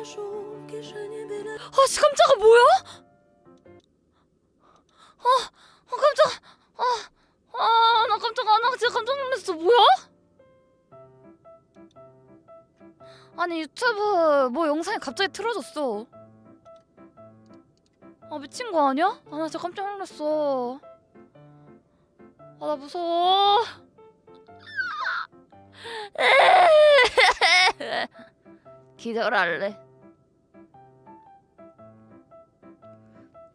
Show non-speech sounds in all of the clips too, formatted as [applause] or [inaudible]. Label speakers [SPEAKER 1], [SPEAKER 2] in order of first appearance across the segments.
[SPEAKER 1] 아, 씨, 깜짝아, 뭐야? 아, 아, 깜짝, 아, 아, 나 깜짝아, 나 진짜 깜짝 놀랐어. 뭐야? 아니, 유튜브 뭐 영상이 갑자기 틀어졌어. 아, 미친 거 아니야? 아, 나 진짜 깜짝 놀랐어. 아, 나 무서워. [laughs] 기절할래.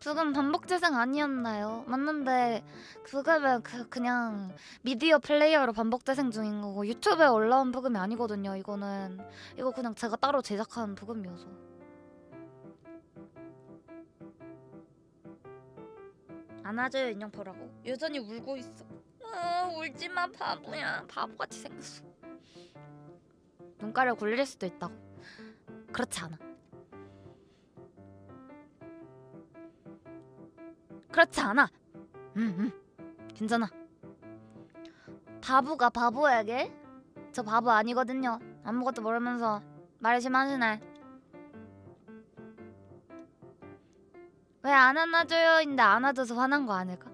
[SPEAKER 1] 지금 반복 재생 아니었나요? 맞는데 그거는 그 그냥 미디어 플레이어로 반복 재생 중인 거고 유튜브에 올라온 부금이 아니거든요. 이거는 이거 그냥 제가 따로 제작한 부금이어서. 안아줘요 인형 보라고 여전히 울고 있어. 아, 울지마 바보야 바보같이 생겼어. 눈가를 굴릴 수도 있다고. 그렇지 않아. 그렇지 않아. 응, 응. 괜찮아. 바보가 바보에게? 저 바보 아니거든요. 아무것도 모르면서 말 심하시네. 왜 안 안아줘요 인데 안아줘서 화난 거 아닐까?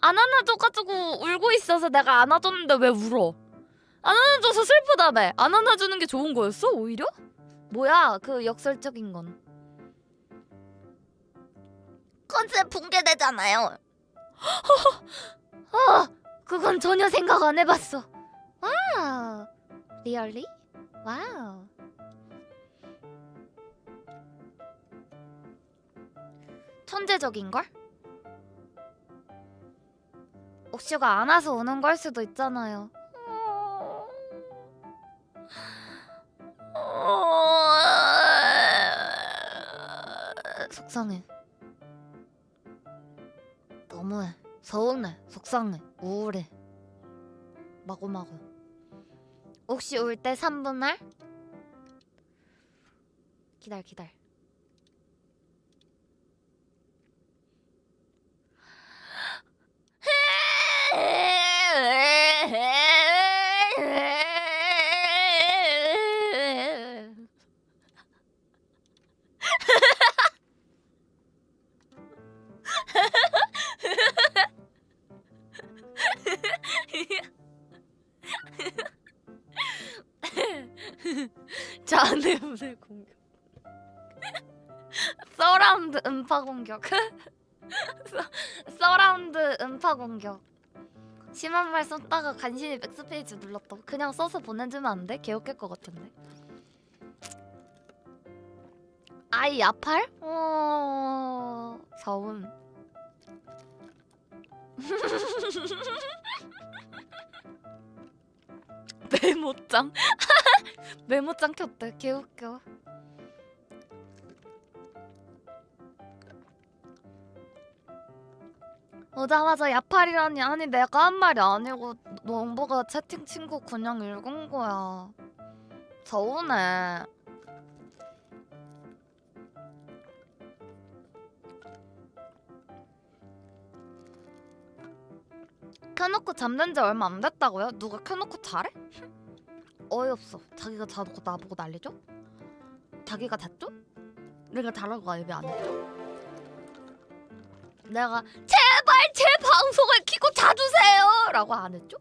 [SPEAKER 1] 안 안아줘가지고 울고 있어서 내가 안아줬는데 왜 울어? 안 안아줘서 슬프다며. 안 안아주는 게 좋은 거였어 오히려? 뭐야 그 역설적인 건? 컨셉 붕괴되잖아요. 아, [laughs] 그건 전혀 생각 안 해봤어. 와우, 리얼리? 와우. 천재적인 걸? 옥슈가 안 와서 우는 걸 수도 있잖아요. 속상해. 너무해. 서운해. 속상해. 우울해. 마구마구. 혹시 울 때 3분 할? 기다려 기다려. [laughs] 자네분의 공격. [laughs] 서라운드 음파 공격. 서- [laughs] 서라운드 음파 공격. 심한 말 썼다가 간신히 백스페이지 눌렀다. 그냥 써서 보내주면 안 돼? 개웃길 것 같은데. 아이 야팔? 어... 서운. 메모장. 메모장 켰대. 개웃겨. 오자마자 야팔이라니 아니 내가 한 말이 아니고 농보가 채팅 친구 그냥 읽은 거야. 서운해. 켜놓고 잠든 지 얼마 안 됐다고요? 누가 켜놓고 잘해? 어이없어. 자기가 자놓고 나보고 난리죠? 자기가 잤죠? 내가 잘하고 알비 안 했죠? 내가 제발 제 방송을 키고 자주세요! 라고 안 했죠?